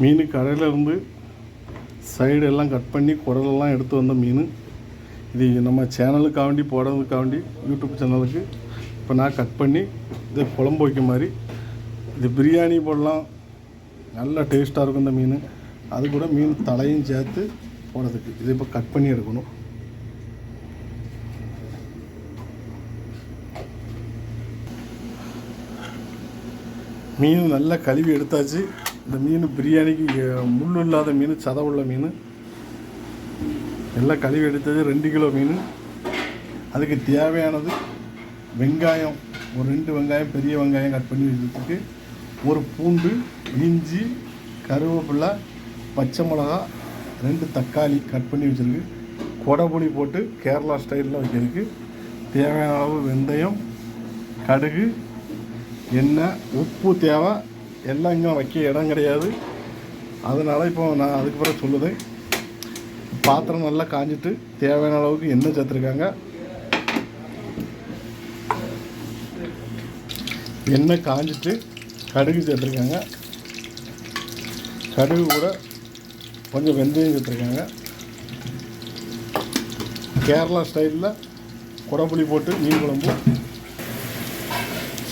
மீன் கடையில் இருந்து சைடெல்லாம் கட் பண்ணி குடலெல்லாம் எடுத்து வந்த மீன். இது நம்ம சேனலுக்காண்டி போடுறதுக்காண்டி யூடியூப் சேனலுக்கு இப்போ நான் கட் பண்ணி இது குழம்பு வைக்க மாதிரி இது பிரியாணி போடலாம். நல்லா டேஸ்ட்டாக இருக்கும் இந்த மீன். அது கூட மீன் தலையும் சேர்த்து போடுறதுக்கு. இது இப்போ கட் பண்ணி எடுக்கணும். மீன் நல்லா கழுவி எடுத்தாச்சு. இந்த மீன் பிரியாணிக்கு முள் இல்லாத மீன் சதவுள்ள மீன். எல்லாம் கழுவி எடுத்தது ரெண்டு கிலோ மீன். அதுக்கு தேவையானது வெங்காயம் ஒரு ரெண்டு வெங்காயம் பெரிய வெங்காயம் கட் பண்ணி வச்சதுக்கு ஒரு பூண்டு இஞ்சி கருவேப்பிலை பச்சை மிளகா ரெண்டு தக்காளி கட் பண்ணி வச்சுருக்கு. கொடைப்புளி போட்டு கேரளா ஸ்டைலில் வைக்கிறதுக்கு தேவையான அளவு வெந்தயம் கடுகு எண்ணெய் உப்பு தேவை. எல்லாம் இங்கே வைக்க இடம் கிடையாது. அதனால் இப்போ நான் அதுக்கு பிறகு பாத்திரம் நல்லா காஞ்சிட்டு தேவையான அளவுக்கு எண்ணெய் சேர்த்துருக்காங்க. எண்ணெய் காஞ்சிட்டு கடுகு சேர்த்துருக்காங்க. கடுகு கூட கொஞ்சம் வெந்தயம் சேர்த்துருக்காங்க. கேரளா ஸ்டைலில் குடம்புளி போட்டு மீன் குழம்பு.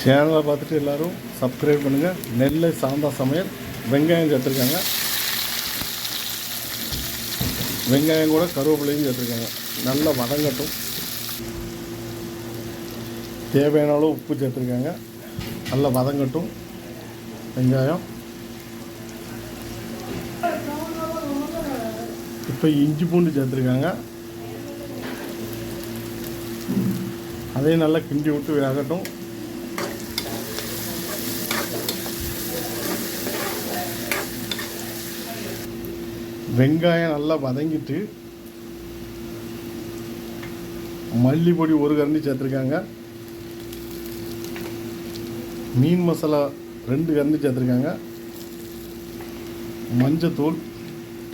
சேனலை பார்த்துட்டு எல்லோரும் சப்ஸ்கிரைப் பண்ணுங்கள் நெல்லை சாந்தா சமையல். வெங்காயம் சேர்த்துருக்காங்க. வெங்காயம் கூட கருவேப்பிலையும் சேர்த்துருக்காங்க. நல்லா வதங்கட்டும். தேவையான அளவு உப்பு சேர்த்துருக்காங்க. நல்லா வதங்கட்டும். வெங்காயம். இப்போ இஞ்சி பூண்டு சேர்த்துருக்காங்க. அதையும் நல்லா கிண்டி விட்டு வேகட்டும். வெங்காயம் நல்லா வதங்கிட்டு மல்லிப்பொடி ஒரு கரண்டி சேர்த்துருக்காங்க. மீன் மசாலா ரெண்டு கரண்டி சேர்த்துருக்காங்க. மஞ்சத்தூள்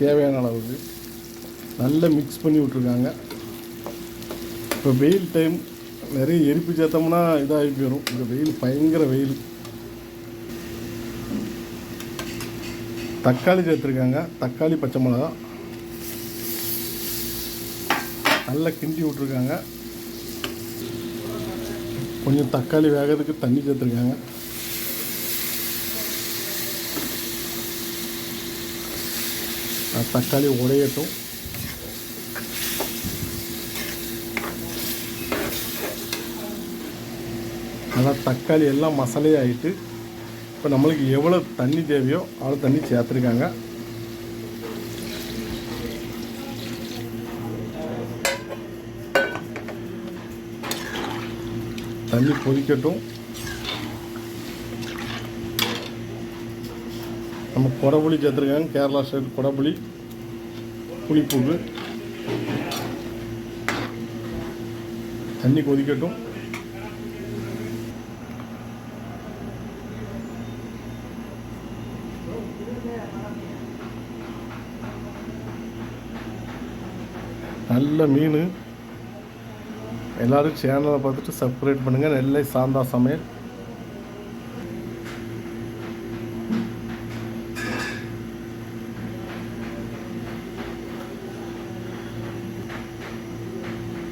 தேவையான அளவுக்கு நல்லா மிக்ஸ் பண்ணி விட்ருக்காங்க இப்போ வெயில் டைம் நிறைய எரிப்பு சேர்த்தோம்னா இதாகி போயிடும் இந்த வெயில் பயங்கர வெயில். தக்காளி சேர்த்துருக்காங்க. தக்காளி பச்சை மிளகா. நல்லா கிண்டி விட்ருக்காங்க கொஞ்சம் தக்காளி வேகிறதுக்கு தண்ணி சேர்த்துருக்காங்க. தக்காளி உடையட்டும். நல்லா தக்காளி எல்லாம் மசாலையாகிட்டு இப்போ நம்மளுக்கு எவ்வளோ தண்ணி தேவையோ அவ்வளோ தண்ணி சேர்த்துருக்காங்க. தண்ணி கொதிக்கட்டும். நம்ம குடப்புளி சேர்த்துருக்காங்க. கேரளா ஸ்டைல் குடப்புளி புளிப்பூண்டு. தண்ணி கொதிக்கட்டும். நல்ல மீன். எல்லோரும் சேனலை பார்த்துட்டு சப்ஸ்கிரைப் பண்ணுங்கள் நெல்லை சாந்தா சமையல்.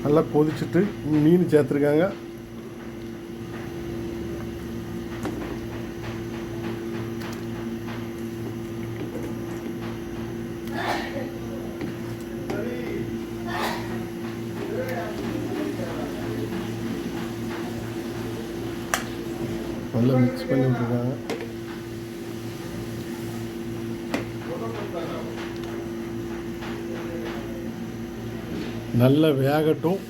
நல்லா கொதிச்சுட்டு மீன் சேர்த்துருக்காங்க. நல்லா மிக்ஸ் பண்ணி விட்டுருக்காங்க நல்லா வேகட்டும்.